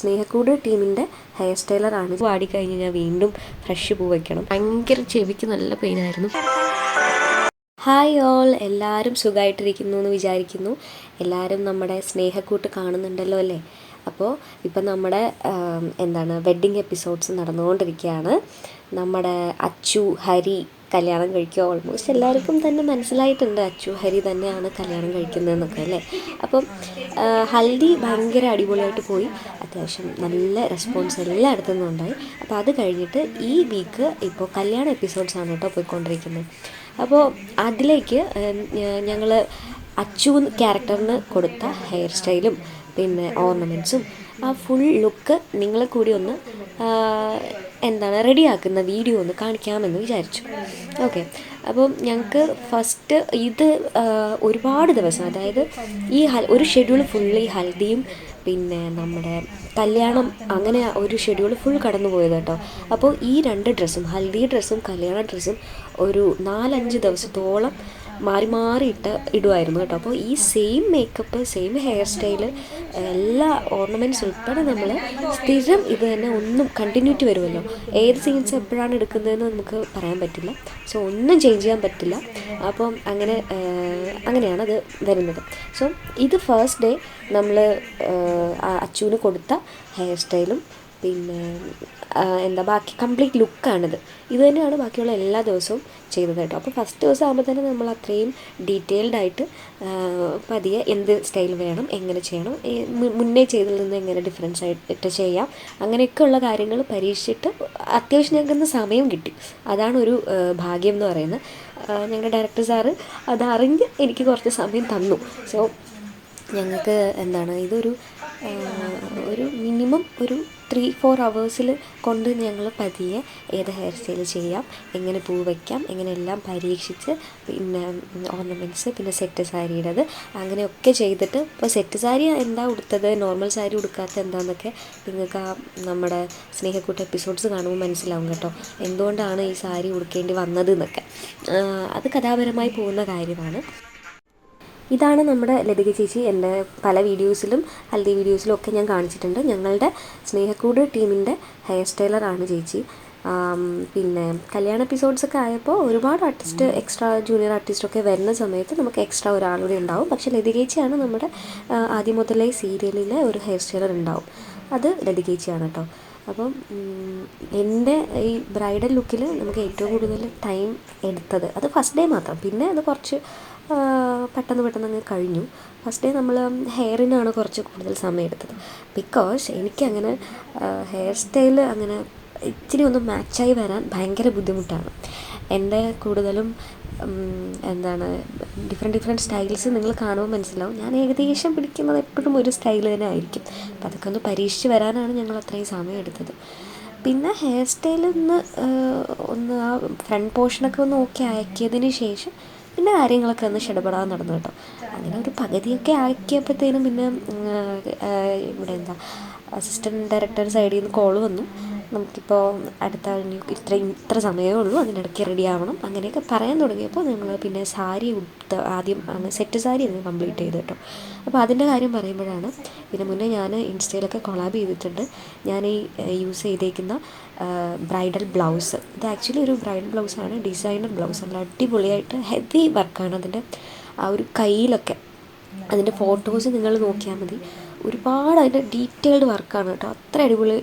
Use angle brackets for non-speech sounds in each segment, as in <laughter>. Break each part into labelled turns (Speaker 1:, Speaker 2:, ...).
Speaker 1: സ്നേഹക്കൂട് ടീമിന്റെ ഹെയർ സ്റ്റൈലറാണ്. വാടി കഴിഞ്ഞ് ഞാൻ വീണ്ടും ഫ്രഷ് പൂ വയ്ക്കണം ഭയങ്കര ചെവിക്ക് നല്ല പെയിനായിരുന്നു ഹായ് ഓൾ എല്ലാവരും സുഖമായിട്ടിരിക്കുന്നു എന്ന് വിചാരിക്കുന്നു. എല്ലാവരും നമ്മുടെ സ്നേഹക്കൂട്ട് കാണുന്നുണ്ടല്ലോ അല്ലേ? അപ്പോൾ ഇപ്പം നമ്മുടെ എന്താണ് വെഡ്ഡിങ് എപ്പിസോഡ്സ് നടന്നുകൊണ്ടിരിക്കുകയാണ്. നമ്മുടെ അച്ചു ഹരി കല്യാണം കഴിക്കുക. ഓൾമോസ്റ്റ് എല്ലാവർക്കും തന്നെ മനസ്സിലായിട്ടുണ്ട് അച്ചു ഹരി തന്നെയാണ് കല്യാണം കഴിക്കുന്നതെന്നൊക്കെ അല്ലേ? അപ്പം ഹൽദി ഭയങ്കര അടിപൊളിയായിട്ട് പോയി. അത്യാവശ്യം നല്ല റെസ്പോൺസ് എല്ലായിടത്തു നിന്നും ഉണ്ടായി അപ്പോൾ അത് കഴിഞ്ഞിട്ട് ഈ വീക്ക് ഇപ്പോൾ കല്യാണ എപ്പിസോഡ്സ് ആണ് കേട്ടോ പോയിക്കൊണ്ടിരിക്കുന്നത്. അപ്പോൾ അതിലേക്ക് ഞങ്ങൾ അച്ചു ക്യാരക്ടറിന് കൊടുത്ത ഹെയർ സ്റ്റൈലും പിന്നെ ഓർണമെന്റ്സും ആ ഫുൾ ലുക്ക് നിങ്ങളെ കൂടി ഒന്ന് എന്താണ് റെഡിയാക്കുന്ന വീഡിയോ ഒന്ന് കാണിക്കാമെന്ന് വിചാരിച്ചു. ഓക്കെ അപ്പം ഞങ്ങൾക്ക് ഫസ്റ്റ് ഇത് ഒരുപാട് ദിവസം അതായത് ഈ ഹൽ ഒരു ഷെഡ്യൂൾ ഫുള്ള് ഈ ഹൽദിയും പിന്നെ നമ്മുടെ കല്യാണം അങ്ങനെ ഒരു ഷെഡ്യൂൾ ഫുൾ കടന്നു പോയത് കേട്ടോ അപ്പോൾ ഈ രണ്ട് ഡ്രസ്സും ഹൽദി ഡ്രസ്സും കല്യാണ ഡ്രസ്സും ഒരു നാലഞ്ച് ദിവസത്തോളം മാറി മാറി ഇട്ട് ഇടുമായിരുന്നു കേട്ടോ. അപ്പോൾ ഈ same makeup same hair style എല്ലാ ഓർണമെന്റ്സ് ഉൾപ്പെടെ നമ്മൾ സ്ഥിരം ഇത് തന്നെ ഒന്നും കണ്ടിന്യൂറ്റി വരുമല്ലോ. ഏത് സീൻസ് എപ്പോഴാണ് എടുക്കുന്നതെന്ന് നമുക്ക് പറയാൻ പറ്റില്ല. സോ ഒന്നും ചേഞ്ച് ചെയ്യാൻ പറ്റില്ല. അപ്പം അങ്ങനെ അങ്ങനെയാണ് അത് വരുന്നത്. സോ ഇത് ഫസ്റ്റ് ഡേ നമ്മൾ അച്ചുവിന് കൊടുത്ത ഹെയർ സ്റ്റൈലും പിന്നെ എന്താ ബാക്കി കംപ്ലീറ്റ് ലുക്കാണിത്. ഇത് തന്നെയാണ് ബാക്കിയുള്ള എല്ലാ ദിവസവും ചെയ്തത് കേട്ടോ. അപ്പോൾ ഫസ്റ്റ് ദിവസം ആകുമ്പോൾ തന്നെ നമ്മൾ അത്രയും ഡീറ്റെയിൽഡ് ആയിട്ട് പതിയെ എന്ത് സ്റ്റൈൽ വേണം എങ്ങനെ ചെയ്യണം മുന്നേ ചെയ്തതിൽ നിന്ന് എങ്ങനെ ഡിഫറൻസ് ആയിട്ട് ചെയ്യാം അങ്ങനെയൊക്കെയുള്ള കാര്യങ്ങൾ പരീക്ഷിച്ചിട്ട് അത്യാവശ്യം ഞങ്ങൾക്ക് സമയം കിട്ടി. അതാണ് ഒരു ഭാഗ്യം എന്ന് പറയുന്നത്. ഞങ്ങളുടെ ഡയറക്ടർ സാറ് അതറിഞ്ഞ് എനിക്ക് കുറച്ച് സമയം തന്നു. സോ ഞങ്ങൾക്ക് എന്താണ് ഇതൊരു ഒരു മിനിമം ഒരു ത്രീ ഫോർ അവേഴ്സിൽ കൊണ്ട് ഞങ്ങൾ പതിയെ ഏത് ഹെയർ സ്റ്റൈൽ ചെയ്യാം എങ്ങനെ പൂ വയ്ക്കാം എങ്ങനെ എല്ലാം പരീക്ഷിച്ച് പിന്നെ ഓർണമെന്റ്സ് പിന്നെ സെറ്റ് സാരിയുടേത് അങ്ങനെയൊക്കെ ചെയ്തിട്ട് ഇപ്പോൾ സെറ്റ് സാരി എന്താ ഉടുത്തത് നോർമൽ സാരി ഉടുക്കാത്ത എന്താണെന്നൊക്കെ നിങ്ങൾക്ക് ആ നമ്മുടെ സ്നേഹക്കൂട്ട് എപ്പിസോഡ്സ് കാണുമ്പോൾ മനസ്സിലാവും കേട്ടോ. എന്തുകൊണ്ടാണ് ഈ സാരി ഉടുക്കേണ്ടി വന്നത് എന്നൊക്കെ അത് കഥാപരമായി പോകുന്ന കാര്യമാണ്. ഇതാണ് നമ്മുടെ ലതിക ചേച്ചി എന്റെ പല വീഡിയോസിലും ഹൽദി വീഡിയോസിലും ഒക്കെ ഞാൻ കാണിച്ചിട്ടുണ്ട്. ഞങ്ങളുടെ സ്നേഹക്കൂട് ടീമിന്റെ ഹെയർ സ്റ്റൈലറാണ് ചേച്ചി. പിന്നെ കല്യാണ എപ്പിസോഡ്സൊക്കെ ആയപ്പോൾ ഒരുപാട് ആർട്ടിസ്റ്റ് എക്സ്ട്രാ ജൂനിയർ ആർട്ടിസ്റ്റൊക്കെ വരുന്ന സമയത്ത് നമുക്ക് എക്സ്ട്രാ ഒരാളുടെ ഉണ്ടാവും. പക്ഷേ ലതികേച്ചിയാണ് നമ്മുടെ ആദ്യം മുതലേ സീരിയലിലെ ഒരു ഹെയർ സ്റ്റൈലർ ഉണ്ടാവും. അത് ലതികേച്ചിയാണ് കേട്ടോ അപ്പം എന്റെ ഈ ബ്രൈഡൽ ലുക്കിൽ നമുക്ക് ഏറ്റവും കൂടുതൽ ടൈം എടുത്തത് അത് ഫസ്റ്റ് ഡേ മാത്രം. പിന്നെ അത് കുറച്ച് പെട്ടെന്ന് പെട്ടെന്ന് അങ്ങ് കഴിഞ്ഞു. ഫസ്റ്റ് ഡേ നമ്മൾ ഹെയറിനാണ് കുറച്ച് കൂടുതൽ സമയം എടുത്തത് ബിക്കോസ് എനിക്കങ്ങനെ ഹെയർ സ്റ്റൈൽ അങ്ങനെ ഇച്ചിരി ഒന്ന് മാച്ചായി വരാൻ ഭയങ്കര ബുദ്ധിമുട്ടാണ്. എന്റെ കൂടുതലും എന്താണ് ഡിഫറെന്റ് ഡിഫറെന്റ് സ്റ്റൈൽസ് നിങ്ങൾ കാണുമ്പോൾ മനസ്സിലാവും. ഞാൻ ഏകദേശം പിടിക്കുന്നത് എപ്പോഴും ഒരു സ്റ്റൈൽ തന്നെ ആയിരിക്കും. അപ്പം അതൊക്കെ ഒന്ന് പരീക്ഷിച്ച് വരാനാണ് ഞങ്ങൾ അത്രയും സമയം എടുത്തത്. പിന്നെ ഹെയർ സ്റ്റൈൽ ഒന്ന് ആ, ഫ്രണ്ട് പോർഷനൊക്കെ ഒന്ന് ഓക്കെ ആക്കിയതിന് ശേഷം പിന്നെ കാര്യങ്ങളൊക്കെ ഒന്ന് ഷെടപെടാതെ നടന്നു കേട്ടോ. അങ്ങനെ ഒരു പകുതിയൊക്കെ ആക്കിയപ്പോഴത്തേനും പിന്നെ ഇവിടെ എന്താ അസിസ്റ്റന്റ് ഡയറക്ടർ സൈഡിൽ നിന്ന് കോൾ വന്നു. നമുക്കിപ്പോൾ അടുത്ത ഇത്ര ഇത്ര സമയമേ ഉള്ളൂ. അതിനിടയ്ക്ക് റെഡി ആവണം. അങ്ങനെയൊക്കെ പറയാൻ തുടങ്ങിയപ്പോൾ ഞങ്ങൾ പിന്നെ സാരി ഉടുത്ത് ആദ്യം അങ്ങ് സെറ്റ് സാരി അതിന് കംപ്ലീറ്റ് ചെയ്ത് കേട്ടോ. അപ്പോൾ അതിന്റെ കാര്യം പറയുമ്പോഴാണ് പിന്നെ മുന്നേ ഞാൻ ഇൻസ്റ്റയിലൊക്കെ കൊളാബ് ചെയ്തിട്ടുണ്ട്. ഞാൻ ഈ യൂസ് ചെയ്തേക്കുന്ന ബ്രൈഡൽ ബ്ലൗസ്. ഇത് ആക്ച്വലി ഒരു ബ്രൈഡൽ ബ്ലൗസാണ് ഡിസൈനർ ബ്ലൗസ്. നല്ല അടിപൊളിയായിട്ട് ഹെവി വർക്കാണ് അതിന്റെ ആ ഒരു കയ്യിലൊക്കെ. അതിന്റെ ഫോട്ടോസ് നിങ്ങൾ നോക്കിയാൽ മതി. ഒരുപാട് അതിന്റെ ഡീറ്റെയിൽഡ് വർക്കാണ് കേട്ടോ. അത്ര അടിപൊളി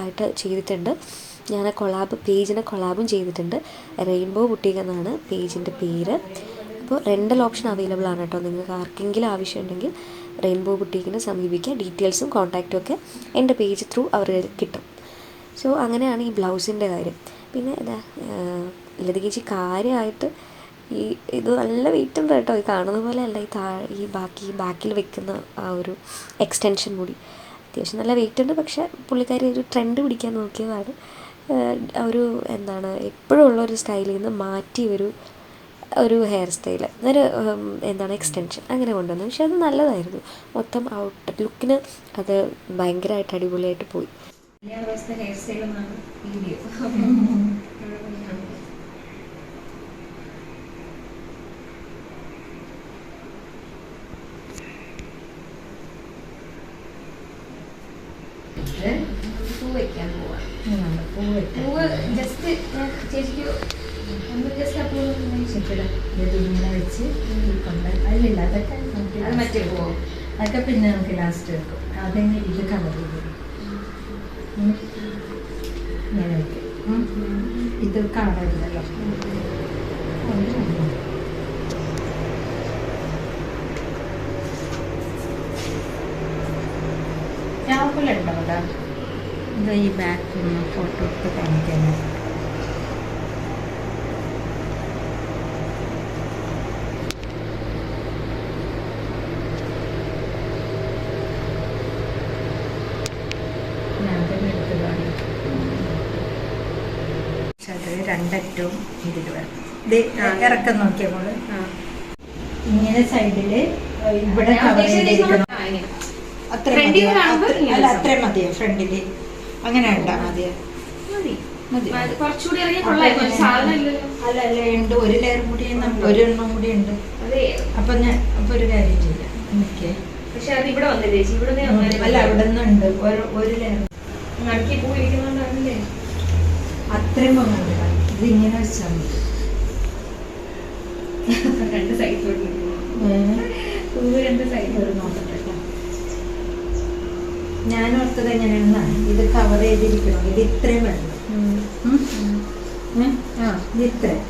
Speaker 1: ആയിട്ട് ചെയ്തിട്ടുണ്ട്. ഞാൻ ആ കൊളാബ് പേജിനെ കൊളാബും ചെയ്തിട്ടുണ്ട്. റെയിൻബോ ബുട്ടീക് എന്നാണ് പേജിന്റെ പേര്. അപ്പോൾ റെന്റൽ ഓപ്ഷൻ അവൈലബിൾ ആണ് കേട്ടോ. നിങ്ങൾക്ക് ആർക്കെങ്കിലും ആവശ്യമുണ്ടെങ്കിൽ റെയിൻബോ ബുട്ടീക്കിനെ സമീപിക്കുക ഡീറ്റെയിൽസും കോൺടാക്റ്റും ഒക്കെ എന്റെ പേജ് ത്രൂ അവർ കിട്ടും. സോ അങ്ങനെയാണ് ഈ ബ്ലൗസിന്റെ കാര്യം. പിന്നെ ഇതാ ലതികേച്ചി കാര്യമായിട്ട് ഈ ഇത് നല്ല വെയിറ്റ് ഉണ്ട് കേട്ടോ. ഈ കാണുന്ന പോലെ അല്ല ഈ താ ഈ ബാക്കി ബാക്കിൽ വെക്കുന്ന ആ ഒരു എക്സ്റ്റൻഷൻ കൂടി അത്യാവശ്യം നല്ല വെയിറ്റ് ഉണ്ട്. പക്ഷേ പുള്ളിക്കാരി ഒരു ട്രെൻഡ് പിടിക്കാൻ നോക്കിയതാണ്. ഒരു എന്താണ് എപ്പോഴും ഉള്ള ഒരു സ്റ്റൈലിൽ നിന്ന് മാറ്റി ഒരു ഒരു ഹെയർ സ്റ്റൈൽ ഒരു എന്താണ് എക്സ്റ്റൻഷൻ അങ്ങനെ കൊണ്ടുവന്നു. പക്ഷെ അത് നല്ലതായിരുന്നു. മൊത്തം ഔട്ട് ലുക്കിന് അത് ഭയങ്കരമായിട്ട് അടിപൊളിയായിട്ട് പോയി.
Speaker 2: ഹെയർ സ്റ്റൈൽ എന്നാണ് വീഡിയോ. <laughs>
Speaker 3: എടുത്തിട്ട്
Speaker 2: പൂ വെക്കാൻ പോവാം.
Speaker 3: പൂ
Speaker 2: പൂവ്. ജസ്റ്റ് ചേച്ചിക്ക് ഒന്ന് ജസ്റ്റ് ആ പൂവ് ഒന്ന്
Speaker 3: ഇത് ഇങ്ങനെ വെച്ച് കൊണ്ട് അല്ലില്ല അതൊക്കെ നമുക്ക്
Speaker 2: അത് മറ്റേ പൂവോ?
Speaker 3: അതൊക്കെ പിന്നെ നമുക്ക് ലാസ്റ്റ് വെക്കും. അതെങ്ങനെ ഇത് കവർ ചെയ്യും ഇങ്ങനെ വെക്കും. ഉം. ഇത് കളറില്ലല്ലോ രാഹുലുണ്ടോ അവിടെ ഇത് ഈ ബാക്ക് ഒന്ന് ഫോട്ടോ എടുത്ത് കാണിക്കാൻ രണ്ടറ്റവും ഇതിൽ വേണം ഇത് ഇറക്കം നോക്കിയ മോൾ. ഇങ്ങനെ സൈഡിൽ ഇവിടെ. അത്ര മതിയോ?
Speaker 2: കാണുമ്പോ
Speaker 3: അങ്ങനെ
Speaker 2: മതി.
Speaker 3: അല്ല ഉണ്ട്. ഒരു ലെയർ കൂടി ഒരു എണ്ണം കൂടി ഉണ്ട്. അപ്പൊ ഞാൻ അപ്പൊ ഒരു കാര്യം ചെയ്യാം.
Speaker 2: ഇവിടെ
Speaker 3: അല്ല അവിടെ നിന്നുണ്ട് ഒരു ലെയർ അത്രയും പോകുന്നുണ്ട് ഇത് ഇങ്ങനെ വെച്ചാൽ മതി
Speaker 2: രണ്ട് സൈഡിലോട്ട്
Speaker 3: ഏഹ്.
Speaker 2: പൂവ് രണ്ട്
Speaker 3: ഒരു
Speaker 2: സൈഡിലോട്ട്
Speaker 3: നോക്കട്ടെ കേട്ടോ. ഓർത്തത് എങ്ങനെയാണെന്നാണ് ഇത് കവർ ചെയ്തിരിക്കണം? ഇത് ഇത്രയും വേണം. ഇത് ഇത്രയും.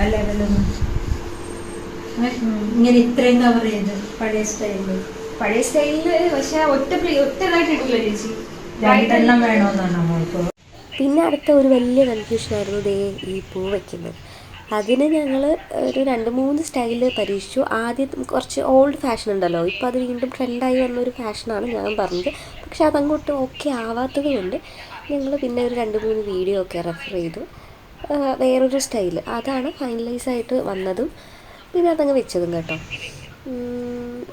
Speaker 3: അതിലൊന്നും ഇങ്ങനെ ഇത്രയും കവർ ചെയ്ത് പഴയ സ്റ്റൈലിൽ
Speaker 2: പഴയ സ്റ്റൈലിൽ പക്ഷെ ഒറ്റ ഒറ്റ ഇതായിട്ട് ഇടില്ല ചേച്ചി.
Speaker 3: രണ്ടെണ്ണം വേണമെന്നാണ് നമ്മൾക്ക്
Speaker 1: പിന്നെ അടുത്ത ഒരു വലിയ കൺഫ്യൂഷനായിരുന്നു ദേ ഈ പൂ വയ്ക്കുന്നത് അതിന് ഞങ്ങൾ ഒരു രണ്ട് മൂന്ന് സ്റ്റൈൽ പരീക്ഷിച്ചു. ആദ്യം കുറച്ച് ഓൾഡ് ഫാഷൻ ഉണ്ടല്ലോ. ഇപ്പോൾ അത് വീണ്ടും ട്രെൻഡായി വന്നൊരു ഫാഷനാണ് ഞാൻ പറഞ്ഞത്. പക്ഷെ അതങ്ങോട്ട് ഓക്കെ ആവാത്തത് കൊണ്ട് ഞങ്ങൾ പിന്നെ ഒരു രണ്ട് മൂന്ന് വീഡിയോ ഒക്കെ റെഫർ ചെയ്തു. വേറൊരു സ്റ്റൈൽ അതാണ് ഫൈനലൈസ് ആയിട്ട് വന്നതും. പിന്നെ അതങ്ങ് വെച്ചതും കേട്ടോ.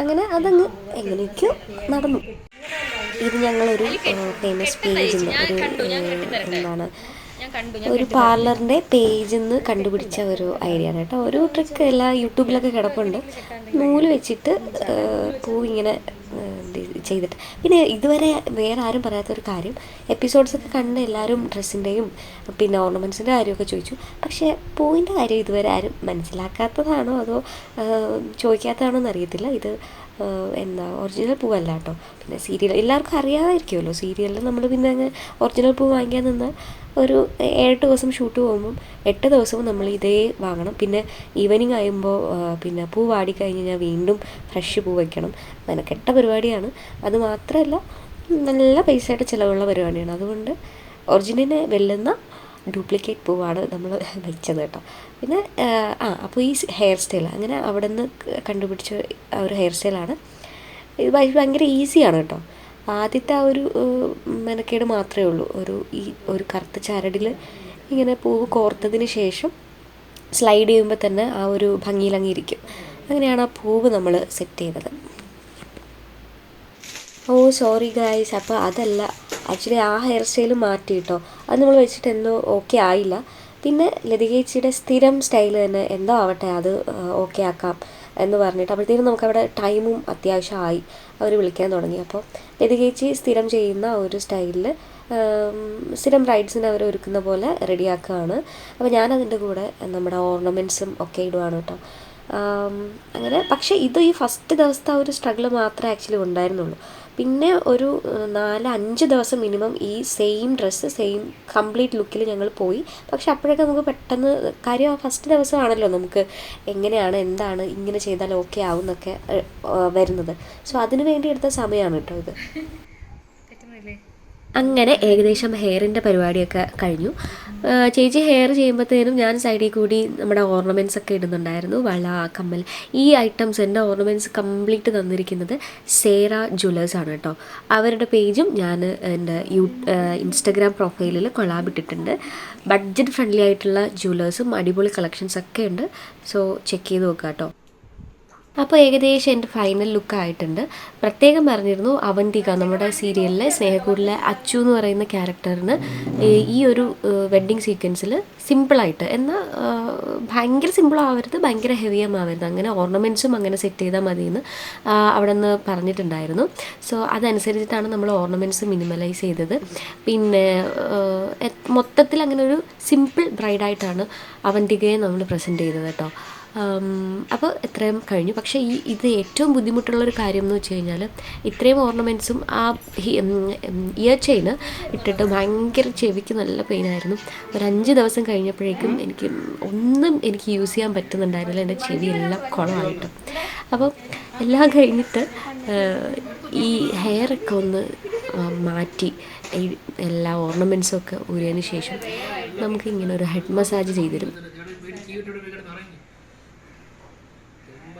Speaker 1: അങ്ങനെ അതങ്ങ് എങ്ങനെയൊക്കെയോ നടന്നു. ഇത് ഞങ്ങളൊരു ഫേമസ് പേജിൽ നിന്ന് ഒരു എന്താണ്? ഒരു പാർലറിന്റെ പേജിൽ നിന്ന് കണ്ടുപിടിച്ച ഒരു ഐഡിയ ആണ് കേട്ടോ. ഒരു ട്രിക്ക് എല്ലാ യൂട്യൂബിലൊക്കെ കിടപ്പുണ്ട്. നൂൽ വെച്ചിട്ട് പൂ ഇങ്ങനെ ചെയ്തിട്ട്. പിന്നെ ഇതുവരെ വേറെ ആരും പറയാത്തൊരു കാര്യം എപ്പിസോഡ്സ് ഒക്കെ കണ്ട് എല്ലാവരും ഡ്രസ്സിന്റെയും പിന്നെ ഓർണമെന്റ്സിന്റെ കാര്യമൊക്കെ ചോദിച്ചു. പക്ഷേ പൂവിന്റെ കാര്യം ഇതുവരെ ആരും മനസ്സിലാക്കാത്തതാണോ? അതോ ചോദിക്കാത്തതാണോ എന്നറിയത്തില്ല. ഇത് എന്താ ഒറിജിനൽ പൂവല്ല കേട്ടോ പിന്നെ സീരിയൽ എല്ലാവർക്കും അറിയാമായിരിക്കുമല്ലോ സീരിയലിൽ നമ്മൾ പിന്നെ അങ്ങ് ഒറിജിനൽ പൂ വാങ്ങിക്കാൻ നിന്നാൽ ഒരു ഏഴ് ദിവസം ഷൂട്ട് പോകുമ്പം എട്ട് ദിവസവും നമ്മൾ ഇതേ വാങ്ങണം. പിന്നെ ഈവനിങ് ആകുമ്പോൾ പിന്നെ പൂ വാടിക്കഴിഞ്ഞ് കഴിഞ്ഞാൽ വീണ്ടും ഫ്രഷ് പൂ വയ്ക്കണം അങ്ങനെ കെട്ട പരിപാടിയാണ്. അത് മാത്രമല്ല നല്ല പൈസയായിട്ട് ചിലവുള്ള പരിപാടിയാണ്. അതുകൊണ്ട് ഒറിജിനലിനെ വെല്ലുന്ന ഡ്യൂപ്ലിക്കേറ്റ് പൂവാണ് നമ്മൾ വെച്ചത് കേട്ടോ. പിന്നെ ആ, അപ്പോൾ ഈ ഹെയർ സ്റ്റൈൽ അങ്ങനെ അവിടെ നിന്ന് കണ്ടുപിടിച്ച ഒരു ഹെയർ സ്റ്റൈലാണ് ഇത് ഭയ- ഭയങ്കര ഈസിയാണ് കേട്ടോ. ആദ്യത്തെ ആ ഒരു മെനക്കേട് മാത്രമേ ഉള്ളൂ. ഒരു ഈ ഒരു കറുത്ത ചരടിൽ ഇങ്ങനെ പൂവ് കോർത്തതിന് ശേഷം സ്ലൈഡ് ചെയ്യുമ്പോൾ തന്നെ ആ ഒരു ഇരിക്കും. അങ്ങനെയാണ് ആ പൂവ് നമ്മൾ സെറ്റ് ചെയ്തത്. ഓ സോറി ഗായ്സ് അപ്പോൾ അതല്ല ആക്ച്വലി ആ ഹെയർ സ്റ്റൈൽ മാറ്റി കേട്ടോ അത് നമ്മൾ വെച്ചിട്ട് എന്തോ ഓക്കെ ആയില്ല. പിന്നെ ലതികേച്ചിയുടെ സ്ഥിരം സ്റ്റൈൽ തന്നെ എന്തോ ആവട്ടെ അത് ഓക്കെ ആക്കാം എന്ന് പറഞ്ഞിട്ട് അപ്പോഴത്തേക്കും നമുക്കവിടെ ടൈമും അത്യാവശ്യമായി അവർ വിളിക്കാൻ തുടങ്ങി. അപ്പോൾ ലതികേച്ചി സ്ഥിരം ചെയ്യുന്ന ഒരു സ്റ്റൈലിൽ സ്ഥിരം റൈഡ്സിന് അവർ ഒരുക്കുന്ന പോലെ റെഡിയാക്കുകയാണ് അപ്പോൾ ഞാനതിന്റെ കൂടെ നമ്മുടെ ഓർണമെന്റ്സും ഒക്കെ ഇടുവാണ് കേട്ടോ അങ്ങനെ. പക്ഷേ ഇത് ഈ ഫസ്റ്റ് ദിവസത്തെ ഒരു സ്ട്രഗിൾ മാത്രമേ ആക്ച്വലി ഉണ്ടായിരുന്നുള്ളൂ. പിന്നെ ഒരു നാല് അഞ്ച് ദിവസം മിനിമം ഈ സെയിം ഡ്രസ്സ് സെയിം കംപ്ലീറ്റ് ലുക്കിൽ ഞങ്ങൾ പോയി. പക്ഷെ അപ്പോഴൊക്കെ നമുക്ക് പെട്ടെന്ന് കാര്യം ഫസ്റ്റ് ദിവസമാണല്ലോ നമുക്ക് എങ്ങനെയാണ് എന്താണ് ഇങ്ങനെ ചെയ്താൽ ഓക്കെ ആവും എന്നൊക്കെ വരുന്നത്. സോ അതിനു വേണ്ടി എടുത്ത സമയമാണ് കേട്ടോ ഇത്. അങ്ങനെ ഏകദേശം ഹെയറിന്റെ പരിപാടിയൊക്കെ കഴിഞ്ഞു. ചേച്ചി ഹെയർ ചെയ്യുമ്പോഴത്തേനും ഞാൻ സൈഡിൽ കൂടി നമ്മുടെ ഓർണമെന്റ്സ് ഒക്കെ ഇടുന്നുണ്ടായിരുന്നു. വള കമ്മൽ ഈ ഐറ്റംസ് എന്റെ ഓർണമെന്റ്സ് കംപ്ലീറ്റ് തന്നിരിക്കുന്നത് സേറ ജ്വല്ലേഴ്സ് ആണ് കേട്ടോ. അവരുടെ പേജും ഞാൻ എന്റെ യൂ ഇൻസ്റ്റഗ്രാം പ്രൊഫൈലിൽ കൊളാബിട്ടിട്ടുണ്ട് ബഡ്ജറ്റ് ഫ്രണ്ട്ലി ആയിട്ടുള്ള ജ്വല്ലേഴ്സും അടിപൊളി കളക്ഷൻസ് ഒക്കെ ഉണ്ട്. സോ ചെക്ക് ചെയ്ത് നോക്കുക കേട്ടോ അപ്പോൾ ഏകദേശം എന്റെ ഫൈനൽ ലുക്ക് ആയിട്ടുണ്ട്. പ്രത്യേകം പറഞ്ഞിരുന്നു അവന്തിക നമ്മുടെ സീരിയലിലെ സ്നേഹക്കൂടിലെ അച്ചു എന്ന് പറയുന്ന ക്യാരക്ടറിന് ഈ ഒരു വെഡ്ഡിങ് സീക്വൻസിൽ സിമ്പിളായിട്ട് എന്നാൽ ഭയങ്കര സിമ്പിളാവരുത് ഭയങ്കര ഹെവിയും ആവരുത്. അങ്ങനെ ഓർണമെന്റ്സും അങ്ങനെ സെറ്റ് ചെയ്താൽ മതിയെന്ന് എന്ന് അവിടെ നിന്ന് പറഞ്ഞിട്ടുണ്ടായിരുന്നു. സോ അതനുസരിച്ചിട്ടാണ് നമ്മൾ ഓർണമെന്റ്സ് മിനിമലൈസ് ചെയ്തത്. പിന്നെ മൊത്തത്തിൽ അങ്ങനെ ഒരു സിമ്പിൾ ബ്രൈഡായിട്ടാണ് അവന്തികയെ നമ്മൾ പ്രസന്റ് ചെയ്തത് കേട്ടോ. അപ്പോൾ ഇത്രയും കഴിഞ്ഞു. പക്ഷേ ഈ ഇത് ഏറ്റവും ബുദ്ധിമുട്ടുള്ളൊരു കാര്യം എന്ന് വെച്ച് കഴിഞ്ഞാൽ ഇത്രയും ഓർണമെന്റ്സും ആ ഇയർ ചെയിന് ഇട്ടിട്ട് ഭയങ്കര ചെവിക്ക് നല്ല പെയിനായിരുന്നു ഒരു അഞ്ച് ദിവസം കഴിഞ്ഞപ്പോഴേക്കും എനിക്ക് ഒന്നും എനിക്ക് യൂസ് ചെയ്യാൻ പറ്റുന്നുണ്ടായിരുന്നില്ല. എന്റെ ചെവി എല്ലാം കുളമായിട്ട്. അപ്പോൾ എല്ലാം കഴിഞ്ഞിട്ട് ഈ ഹെയറൊക്കെ ഒന്ന് മാറ്റി. എല്ലാ ഓർണമെന്റ്സും ഒക്കെ ഊരിയതിന് ശേഷം നമുക്ക് ഇങ്ങനെ ഒരു ഹെഡ് മസാജ്